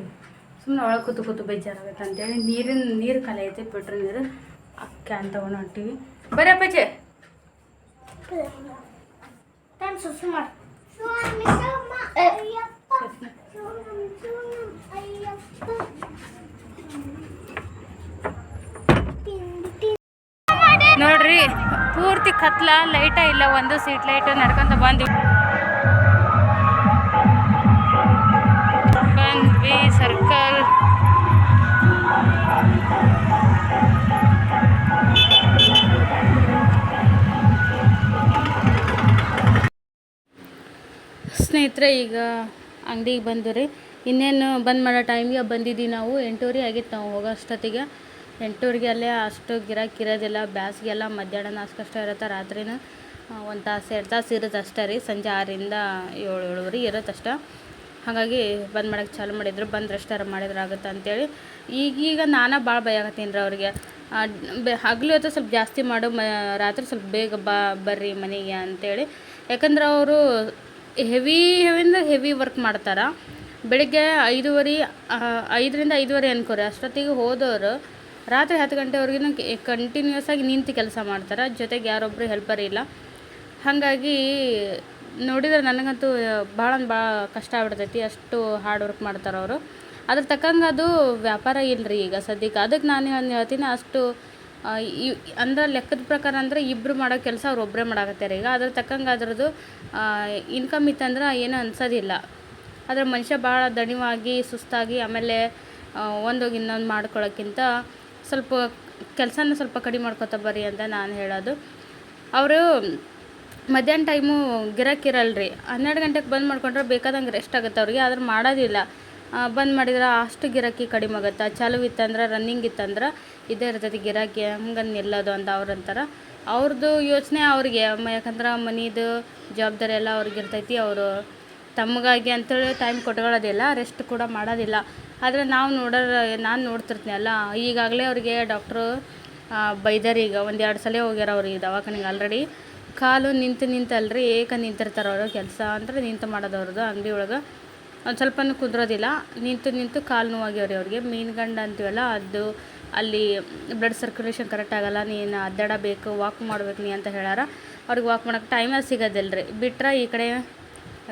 ಸುಮ್ಮನೆ ಒಳಗೆ ಕೂತು ಕೂತು ಬೇಜಾರಾಗುತ್ತೆ ಅಂತೇಳಿ ನೀರಿನ ನೀರು ಖಾಲಿ ಐತೆ ಬಿಟ್ರೆ ನೀರು ಆ ಕ್ಯಾನ್ ತೊಗೊಂಡು ಹೊಂಟೀವಿ ಬರೀ ಅಯ್ಯಪ್ಪ ನೋಡ್ರಿ ಪೂರ್ತಿ ಕತ್ಲ ಲೈಟ ಇಲ್ಲ ಒಂದು ಸೀಟ್ ಲೈಟ್ ನಡ್ಕೊಂತ ಬಂದ್ವಿ. ಸರ್ಕಲ್. ಸ್ನೇಹಿತರೆ, ಈಗ ಅಂಗಡಿಗೆ ರೀ. ಇನ್ನೇನು ಬಂದ್ ಮಾಡೋ ಟೈಮ್ಗೆ ಬಂದಿದ್ದೀವಿ ನಾವು. ಎಂಟೂವರೆ ಆಗಿತ್ತು ನಾವು ಹೋಗೋ ಅಷ್ಟೊತ್ತಿಗೆ. ಎಂಟೂವರೆಗೆ ಅಲ್ಲೇ ಅಷ್ಟು ಗಿರಾಕಿ ಇರೋದಿಲ್ಲ ಬ್ಯಾಸ್ಗೆಲ್ಲ, ಮಧ್ಯಾಹ್ನ ನಾಲ್ಕಷ್ಟೇ ಇರುತ್ತೆ. ರಾತ್ರಿನ ಒಂದು ತಾಸು, ಎರಡು ತಾಸು ಇರುತ್ತೆ ಅಷ್ಟೇ ರೀ. ಸಂಜೆ ಆರರಿಂದ ಏಳು ಏಳುವರೆ ಇರುತ್ತೆ ಹಾಗಾಗಿ ಬಂದ್ ಮಾಡೋಕ್ಕೆ ಚಾಲು ಮಾಡಿದ್ರು, ಬಂದು ರೆಸ್ಟಾರ ಮಾಡಿದ್ರೆ ಆಗುತ್ತೆ ಅಂತೇಳಿ. ಈಗೀಗ ನಾನೇ ಭಾಳ ಭಯ ಆಗತ್ತೀನಿ ರೀ ಅವ್ರಿಗೆ ಹಗಲು ಹೊತ್ತು ಸ್ವಲ್ಪ ಜಾಸ್ತಿ ಮಾಡು, ಮ, ರಾತ್ರಿ ಸ್ವಲ್ಪ ಬೇಗ ಬಾ, ಬರ್ರಿ ಮನೆಗೆ ಅಂತೇಳಿ. ಯಾಕಂದ್ರೆ ಅವರು ಹೆವಿ ಹೆವಿಂದ ಹೆವಿ ವರ್ಕ್ ಮಾಡ್ತಾರೆ. ಬೆಳಿಗ್ಗೆ ಐದುವರೆ ಐದರಿಂದ ಐದುವರೆ ಅನ್ಕೋರಿ. ಅಷ್ಟೊತ್ತಿಗೆ ಹೋದವರು ರಾತ್ರಿ ಹತ್ತು ಗಂಟೆವರೆಗಿನ ಕಂಟಿನ್ಯೂಸ್ ಆಗಿ ನಿಂತು ಕೆಲಸ ಮಾಡ್ತಾರೆ. ಜೊತೆಗೆ ಯಾರೊಬ್ಬರು ಹೆಲ್ಪರ್ ಇಲ್ಲ. ಹಾಗಾಗಿ ನೋಡಿದ್ರೆ ನನಗಂತೂ, ಭಾಳ ಭಾಳ ಕಷ್ಟ ಆಗ್ಬಿಡ್ತೈತಿ ಅಷ್ಟು ಹಾರ್ಡ್ ವರ್ಕ್ ಮಾಡ್ತಾರೆ ಅವರು. ಅದ್ರ ತಕ್ಕಂಗೆ ಅದು ವ್ಯಾಪಾರ ಇಲ್ಲರಿ ಈಗ ಸದ್ಯಕ್ಕೆ. ಅದಕ್ಕೆ ನಾನು ಏನು ಹೇಳ್ತೀನಿ ಅಷ್ಟು ಈ, ಅಂದ್ರೆ ಲೆಕ್ಕದ ಪ್ರಕಾರ ಅಂದರೆ ಇಬ್ಬರು ಮಾಡೋ ಕೆಲಸ ಅವ್ರು ಒಬ್ಬರೇ ಮಾಡಾಕತ್ತಾರೆ ಈಗ. ಅದ್ರ ತಕ್ಕಂಗೆ ಅದ್ರದ್ದು ಇನ್ಕಮ್ ಇತ್ತಂದ್ರೆ ಏನು ಅನ್ಸೋದಿಲ್ಲ. ಆದರೆ ಮನುಷ್ಯ ಭಾಳ ದಣಿವಾಗಿ, ಸುಸ್ತಾಗಿ ಆಮೇಲೆ ಒಂದೋಗಿ ಇನ್ನೊಂದು ಮಾಡ್ಕೊಳ್ಳೋಕ್ಕಿಂತ ಸ್ವಲ್ಪ ಕೆಲಸನ ಸ್ವಲ್ಪ ಕಡಿಮೆ ಮಾಡ್ಕೊತ ಬರ್ರಿ ಅಂತ ನಾನು ಹೇಳೋದು. ಅವರು ಮಧ್ಯಾಹ್ನ ಟೈಮು ಗಿರಾಕಿರಲ್ಲ ರೀ. ಹನ್ನೆರಡು ಗಂಟೆಗೆ ಬಂದ್ ಮಾಡ್ಕೊಂಡ್ರೆ ಬೇಕಾದಂಗೆ ರೆಸ್ಟ್ ಆಗುತ್ತೆ ಅವ್ರಿಗೆ, ಆದ್ರೆ ಮಾಡೋದಿಲ್ಲ. ಬಂದ್ ಮಾಡಿದ್ರೆ ಅಷ್ಟು ಗಿರಾಕಿ ಕಡಿಮೆ ಆಗುತ್ತೆ. ಚಾಲು ಇತ್ತಂದ್ರೆ ರನ್ನಿಂಗ್ ಇತ್ತಂದ್ರೆ ಇದೇ ಇರ್ತೈತಿ ಗಿರಾಕಿ ಹಂಗೆ ನಿಲ್ಲೋದು ಅಂತ ಅವ್ರು ಅಂತಾರೆ. ಅವ್ರದ್ದು ಯೋಚನೆ ಅವ್ರಿಗೆ ಯಾಕಂದ್ರೆ ಮನಿದು ಜವಾಬ್ದಾರಿ ಎಲ್ಲ ಅವ್ರಿಗೆ ಇರ್ತೈತಿ. ಅವರು ತಮಗಾಗಿ ಅಂತೇಳಿ ಟೈಮ್ ಕೊಟ್ಕೊಳ್ಳೋದಿಲ್ಲ ರೆಸ್ಟ್ ಕೂಡ ಮಾಡೋದಿಲ್ಲ. ಆದರೆ ನಾವು ನೋಡೋರು, ನಾನು ನೋಡ್ತಿರ್ತೀನಿ ಅಲ್ಲ, ಈಗಾಗಲೇ ಅವ್ರಿಗೆ ಡಾಕ್ಟ್ರು ಬೈದಾರೆ ಈಗ ಒಂದು ಎರಡು ಸಲ ಹೋಗ್ಯಾರ ಅವ್ರಿಗೆ ದವಾಖಾನೆಗೆ ಆಲ್ರೆಡಿ ಕಾಲು ನಿಂತು ನಿಂತಲ್ರಿ ಏಕ ನಿಂತಿರ್ತಾರೆ ಅವರು ಕೆಲಸ ಅಂದರೆ ನಿಂತು ಮಾಡೋದವ್ರದ್ದು ಅಂಗಡಿ ಒಳಗೆ. ಒಂದು ಸ್ವಲ್ಪನೂ ಕುದುರೋದಿಲ್ಲ. ನಿಂತು ನಿಂತು ಕಾಲು ನೋವಾಗ್ಯವ್ರಿ ಅವ್ರಿಗೆ. ಮೀನುಗಂಡ ಅಂತೀವಲ್ಲ, ಅದು ಅಲ್ಲಿ ಬ್ಲಡ್ ಸರ್ಕ್ಯುಲೇಷನ್ ಕರೆಕ್ಟ್ ಆಗಲ್ಲ, ನೀನು ಅದ್ದಾಡಬೇಕು ವಾಕ್ ಮಾಡ್ಬೇಕು ನೀ ಅಂತ ಹೇಳಾರ ಅವ್ರಿಗೆ ವಾಕ್ ಮಾಡೋಕೆ ಟೈಮೇ ಸಿಗೋದಿಲ್ಲ ರೀ ಬಿಟ್ರೆ ಈ ಕಡೆ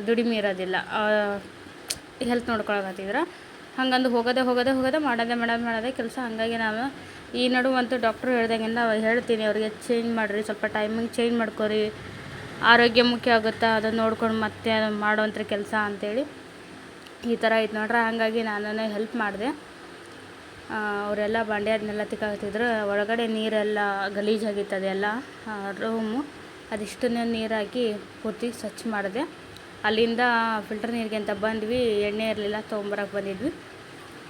ದುಡಿಮೆ ಇರೋದಿಲ್ಲ. ಹೆಲ್ತ್ ನೋಡ್ಕೊಳಕತ್ತಿದ್ರ ಹಂಗಂದು ಹೋಗೋದೇ ಹೋಗೋದೇ ಹೋಗೋದೇ ಮಾಡೋದೇ ಮಾಡೋದು ಮಾಡೋದೇ ಕೆಲಸ. ಹಂಗಾಗಿ ನಾನು ಈ ನಡುವಂತೂ ಡಾಕ್ಟ್ರು ಹೇಳ್ದಂಗೆಲ್ಲ ಹೇಳ್ತೀನಿ, ಅವ್ರಿಗೆ ಚೇಂಜ್ ಮಾಡಿರಿ, ಸ್ವಲ್ಪ ಟೈಮಿಂಗ್ ಚೇಂಜ್ ಮಾಡ್ಕೊರಿ. ಆರೋಗ್ಯ ಮುಖ್ಯ ಆಗುತ್ತಾ ಅದನ್ನು ನೋಡ್ಕೊಂಡು ಮತ್ತೆ ಮಾಡುವಂಥ ಕೆಲಸ ಅಂತೇಳಿ ಈ ಥರ ಐತೆ ನೋಡ್ರಿ, ಹಾಗಾಗಿ ನಾನು ಹೆಲ್ಪ್ ಮಾಡಿದೆ. ಅವರೆಲ್ಲ ಬಾಂಡೆ ಅದನ್ನೆಲ್ಲ ತಿಕ್ಕಾಗ್ತಿದ್ರು ಒಳಗಡೆ ನೀರೆಲ್ಲ ಗಲೀಜಾಗಿತ್ತು ಅದೆಲ್ಲ ರೂಮು ಅದಿಷ್ಟನ್ನೇ ನೀರಾಕಿ ಪೂರ್ತಿ ಸ್ವಚ್ಛ ಮಾಡಿದೆ. ಅಲ್ಲಿಂದ ಫಿಲ್ಟರ್ ನೀರಿಗೆ ಅಂತ ಬಂದ್ವಿ, ಎಣ್ಣೆ ಇರಲಿಲ್ಲ ತೊಗೊಂಬರಕ್ಕೆ ಬಂದಿದ್ವಿ.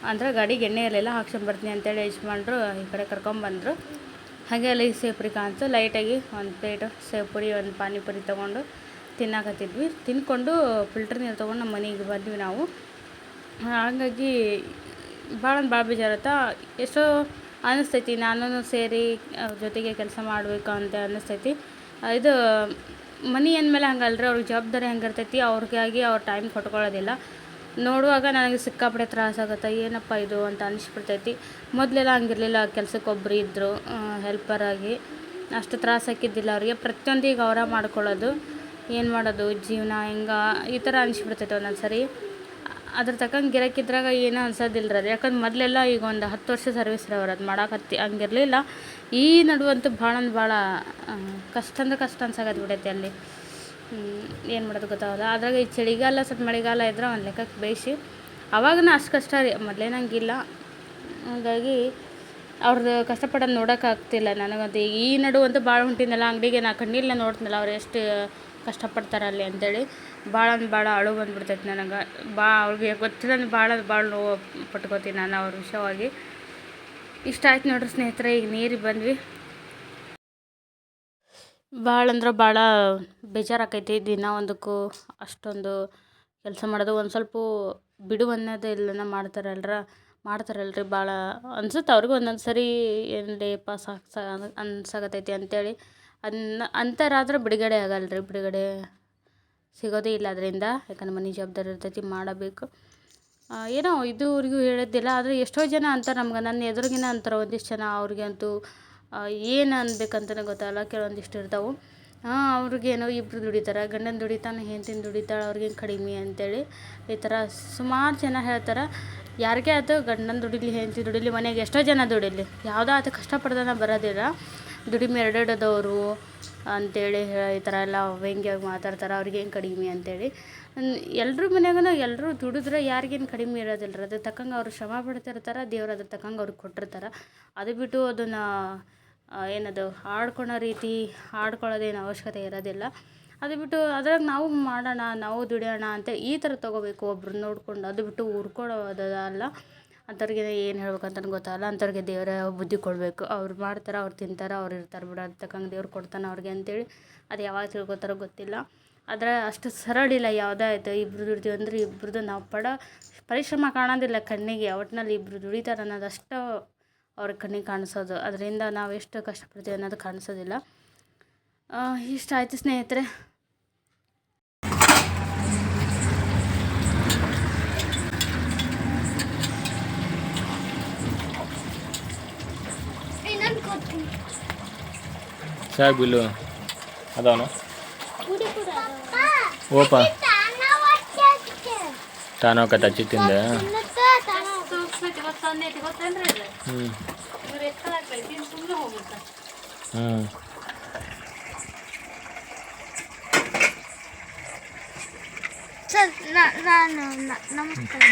ಅಂದ್ರೆ ಗಾಡಿಗೆ ಎಣ್ಣೆ ಇರಲಿಲ್ಲ ಹಾಕ್ಸ್ಕೊಂಬರ್ತೀನಿ ಅಂತೇಳಿ ಯಜಮಾನ್ರು ಈ ಕಡೆ ಕರ್ಕೊಂಬಂದರು ಹಾಗೆ ಅಲ್ಲಿ ಸೇಪುರಿ ಕಾಣಿಸ್ತು ಲೈಟಾಗಿ ಒಂದು ಪ್ಲೇಟು ಸೇಪುರಿ, ಒಂದು ಪಾನಿಪುರಿ ತೊಗೊಂಡು ತಿನ್ನಾಕತ್ತಿದ್ವಿ. ತಿನ್ಕೊಂಡು ಫಿಲ್ಟರ್ ನೀರು ತೊಗೊಂಡು ನಮ್ಮ ಮನೆಗೆ ಬಂದ್ವಿ ನಾವು. ಹಾಗಾಗಿ ಭಾಳ ಒಂದು ಭಾಳ ಬೇಜಾರತ್ತ. ಎಷ್ಟೋ ಅನ್ನಿಸ್ತೈತಿ ನಾನು ಸೇರಿ ಜೊತೆಗೆ ಕೆಲಸ ಮಾಡಬೇಕು ಅಂತ ಅನ್ನಿಸ್ತೈತಿ ಇದು ಮನಿ ಅಂದಮೇಲೆ ಹಂಗಲ್ರಿ. ಅವ್ರಿಗೆ ಜವಾಬ್ದಾರಿ ಹೆಂಗಿರ್ತೈತಿ. ಅವ್ರಿಗಾಗಿ ಅವ್ರ ಟೈಮ್ ಕೊಟ್ಕೊಳ್ಳೋದಿಲ್ಲ. ನೋಡುವಾಗ ನನಗೆ ಸಿಕ್ಕಾಪಟ್ಟೆ ತ್ರಾಸಾಗತ್ತೆ ಏನಪ್ಪ ಇದು ಅಂತ ಅನಿಸ್ಬಿಡ್ತೈತಿ. ಮೊದಲೆಲ್ಲ ಹಂಗಿರಲಿಲ್ಲ. ಕೆಲ್ಸಕ್ಕೆ ಒಬ್ಬರು ಇದ್ದರು ಹೆಲ್ಪರಾಗಿ ಅಷ್ಟು ತ್ರಾಸ ಹಾಕಿದ್ದಿಲ್ಲ ಅವರಿಗೆ. ಪ್ರತಿಯೊಂದು ಈಗ ಅವರ ಮಾಡ್ಕೊಳ್ಳೋದು, ಏನು ಮಾಡೋದು, ಜೀವನ ಹೆಂಗ, ಈ ಥರ ಅನಿಸ್ಬಿಡ್ತೈತೆ ಒಂದೊಂದು ಸರಿ ಅದ್ರ ತಕ್ಕಂಗೆ ಗಿರಾಕಿದ್ರಾಗ ಏನೂ ಅನ್ಸೋದಿಲ್ಲ ರೀ ಯಾಕಂದ್ರೆ ಮೊದಲೆಲ್ಲ ಈಗ ಒಂದು ಹತ್ತು ವರ್ಷ ಸರ್ವಿಸ್ ರೀ ಅವ್ರು ಅದು ಮಾಡೋಕತ್ತಿ ಹಂಗಿರಲಿಲ್ಲ. ಈ ನಡುವಂತೂ ಭಾಳ ಅಂದ್ರೆ ಭಾಳ ಕಷ್ಟ ಅಂದ್ರೆ ಕಷ್ಟ ಅನ್ಸಾಗತ್ತೆ ಬಿಡೈತೆ ಅಲ್ಲಿ. ಏನು ಮಾಡೋದು ಗೊತ್ತಾಗಲ್ಲ. ಅದ್ರಾಗ ಈ ಚಳಿಗಾಲ ಸ್ವಲ್ಪ ಮಳೆಗಾಲ ಇದ್ರೆ ಒಂದು ಲೆಕ್ಕಕ್ಕೆ ಬೇಯಿಸಿ ಅವಾಗನ ಅಷ್ಟು ಕಷ್ಟ ರೀ. ಮೊದಲೇನಂಗಿಲ್ಲ ಹಾಗಾಗಿ ಅವ್ರದ್ದು ಕಷ್ಟಪಡೋದು ನೋಡೋಕ್ಕಾಗ್ತಿಲ್ಲ ನನಗಂತೂ ಈ ನಡು ಅಂತೂ ಭಾಳ ಹೊಂಟಿದ್ನಲ್ಲ, ಅಂಗಡಿಗೆ ನಾ ಕಣ್ಣಿಲ್ಲ ನೋಡ್ತೀನಲ್ಲ ಅವ್ರು ಎಷ್ಟು ಕಷ್ಟಪಡ್ತಾರಲ್ಲಿ ಅಂತೇಳಿ. ಭಾಳ ಅಂದ್ರೆ ಭಾಳ ಅಳು ಬಂದ್ಬಿಡ್ತೈತೆ ನನಗೆ. ಬಾ, ಅವ್ರಿಗೆ ಗೊತ್ತಿಲ್ಲ ಭಾಳ ಭಾಳ ನೋವು ಪಟ್ಕೋತೀನಿ ನಾನು ಅವ್ರ ವಿಷಯವಾಗಿ. ಇಷ್ಟ ಆಯ್ತು ನೋಡ್ರಿ ಸ್ನೇಹಿತರೆ, ಈಗ ನೀರಿಗೆ ಬಂದ್ವಿ. ಭಾಳ ಅಂದ್ರೆ ಭಾಳ ಬೇಜಾರಾಕೈತಿ ದಿನ ಒಂದಕ್ಕೂ ಅಷ್ಟೊಂದು ಕೆಲಸ ಮಾಡೋದು. ಒಂದು ಸ್ವಲ್ಪ ಬಿಡು ಅನ್ನೋದು ಇಲ್ಲನ ಮಾಡ್ತಾರಲ್ರ ಮಾಡ್ತಾರಲ್ರಿ ಭಾಳ ಅನ್ಸುತ್ತೆ ಅವ್ರಿಗೂ ಒಂದೊಂದು ಸರಿ ಏನ್ಲೇಪ ಸಾಕು ಸಾ ಅನ್ಸಾಕತ್ತೈತಿ ಅಂತೇಳಿ. ಅನ್ನ ಅಂತಾರಾದ್ರೆ ಬಿಡುಗಡೆ ಆಗಲ್ಲ ಬಿಡುಗಡೆ ಸಿಗೋದೇ ಇಲ್ಲ ಅದರಿಂದ. ಯಾಕಂದ್ರೆ ಮನೆ ಜವಾಬ್ದಾರಿ ಇರ್ತೈತಿ, ಮಾಡಬೇಕು. ಏನೋ ಇದುವರೆಗೂ ಹೇಳಿದ್ದಿಲ್ಲ ಆದರೆ ಎಷ್ಟೋ ಜನ ಅಂತಾರೆ ನಮ್ಗೆ. ನನ್ನ ಎದುರಿಗಿನ ಅಂತಾರೆ ಒಂದಿಷ್ಟು ಜನ ಅವ್ರಿಗೆ ಅಂತೂ ಏನು ಅನ್ಬೇಕಂತಲೇ ಗೊತ್ತಾಗಲ್ಲ, ಕೆಲವೊಂದಿಷ್ಟು ಇರ್ತಾವೆ. ಹಾಂ ಅವ್ರಿಗೇನೋ ಇಬ್ಬರು ದುಡಿತಾರೆ, ಗಂಡನ ದುಡಿತಾನೆ, ಹೆಂಡ್ತಿನ ದುಡಿತಾಳೆ, ಅವ್ರಿಗೇನು ಕಡಿಮೆ ಅಂತೇಳಿ ಈ ಥರ ಸುಮಾರು ಜನ ಹೇಳ್ತಾರೆ. ಯಾರಿಗೇ ಆಯ್ತು, ಗಂಡನ ದುಡಿಲಿ, ಹೆಂಡತಿ ದುಡಿಲಿ, ಮನೆಗೆ ಎಷ್ಟೋ ಜನ ದುಡಿಲಿ. ಯಾವುದೋ ಆತ ಕಷ್ಟಪಡ್ದನ ಬರೋದಿಲ್ಲ. ದುಡಿಮೆ ಎರಡೆರಡದವರು ಅಂತೇಳಿ ಈ ಥರ ಎಲ್ಲ ವ್ಯಂಗ್ಯವಾಗಿ ಮಾತಾಡ್ತಾರೆ, ಅವ್ರಿಗೇನು ಕಡಿಮೆ ಅಂತೇಳಿ. ಎಲ್ಲರ ಮನೆಗೂ ಎಲ್ಲರೂ ದುಡಿದ್ರೆ ಯಾರಿಗೇನು ಕಡಿಮೆ ಇರೋದಿಲ್ಲ. ಅದ್ರ ತಕ್ಕಂಗೆ ಅವರು ಶ್ರಮ ಪಡ್ತಿರ್ತಾರೆ, ದೇವ್ರು ಅದ್ರ ತಕ್ಕಂಗೆ ಅವ್ರಿಗೆ ಕೊಟ್ಟಿರ್ತಾರೆ. ಅದು ಬಿಟ್ಟು ಅದನ್ನು ಏನದು ಹಾಡ್ಕೊಳೋ ರೀತಿ ಹಾಡ್ಕೊಳ್ಳೋದೇನು ಅವಶ್ಯಕತೆ ಇರೋದಿಲ್ಲ. ಅದು ಬಿಟ್ಟು ಅದ್ರಾಗ ನಾವು ಮಾಡೋಣ, ನಾವು ದುಡಿಯೋಣ ಅಂತ ಈ ಥರ ತೊಗೋಬೇಕು ಒಬ್ರು ನೋಡ್ಕೊಂಡು. ಅದು ಬಿಟ್ಟು ಹುರ್ಕೊಳ್ಳೋದಲ್ಲ ಅಂಥವ್ರಿಗೆ ಏನು ಹೇಳ್ಬೇಕಂತ ಗೊತ್ತಾಗಲ್ಲ. ಅಂಥವ್ರಿಗೆ ದೇವರ ಬುದ್ಧಿ ಕೊಡಬೇಕು. ಅವ್ರು ಮಾಡ್ತಾರೆ, ಅವ್ರು ತಿಂತಾರೆ, ಅವ್ರು ಇರ್ತಾರೆ ಬಿಡ ತಕ್ಕಂಗೆ ದೇವ್ರು ಕೊಡ್ತಾನೆ ಅವ್ರಿಗೆ ಅಂತೇಳಿ ಅದು ಯಾವಾಗ ತಿಳ್ಕೊತಾರೋ ಗೊತ್ತಿಲ್ಲ. ಆದರೆ ಅಷ್ಟು ಸರಳ ಇಲ್ಲ, ಯಾವುದೇ ಆಯಿತು. ಇಬ್ಬರು ದುಡಿತೀವಿ ಅಂದ್ರೆ ಇಬ್ರದ್ದು ನಾವು ಪಡೋ ಪರಿಶ್ರಮ ಕಾಣೋದಿಲ್ಲ ಕಣ್ಣಿಗೆ. ಒಟ್ಟಿನಲ್ಲಿ ಇಬ್ಬರು ದುಡಿತಾರೆ ಅನ್ನೋದಷ್ಟು ಅವ್ರ ಕಣ್ಣಿಗೆ ಕಾಣಿಸೋದು. ಅದರಿಂದ ನಾವು ಎಷ್ಟು ಕಷ್ಟಪಡ್ತೀವಿ ಅನ್ನೋದು ಕಾಣಿಸೋದಿಲ್ಲ. ಆ, ಇಷ್ಟ ಆಯಿತು ಸ್ನೇಹಿತರೆ. ಬಿಲ್ಲು. ಅದಾವನ? ಓಪ. ತಾನೋ ತಚ್ಚಿ ತಿಂದೆ. ಹ್ಞೂ ಹ್ಞೂ ಸರ್ ನಾನು ನಮಸ್ಕಾರ.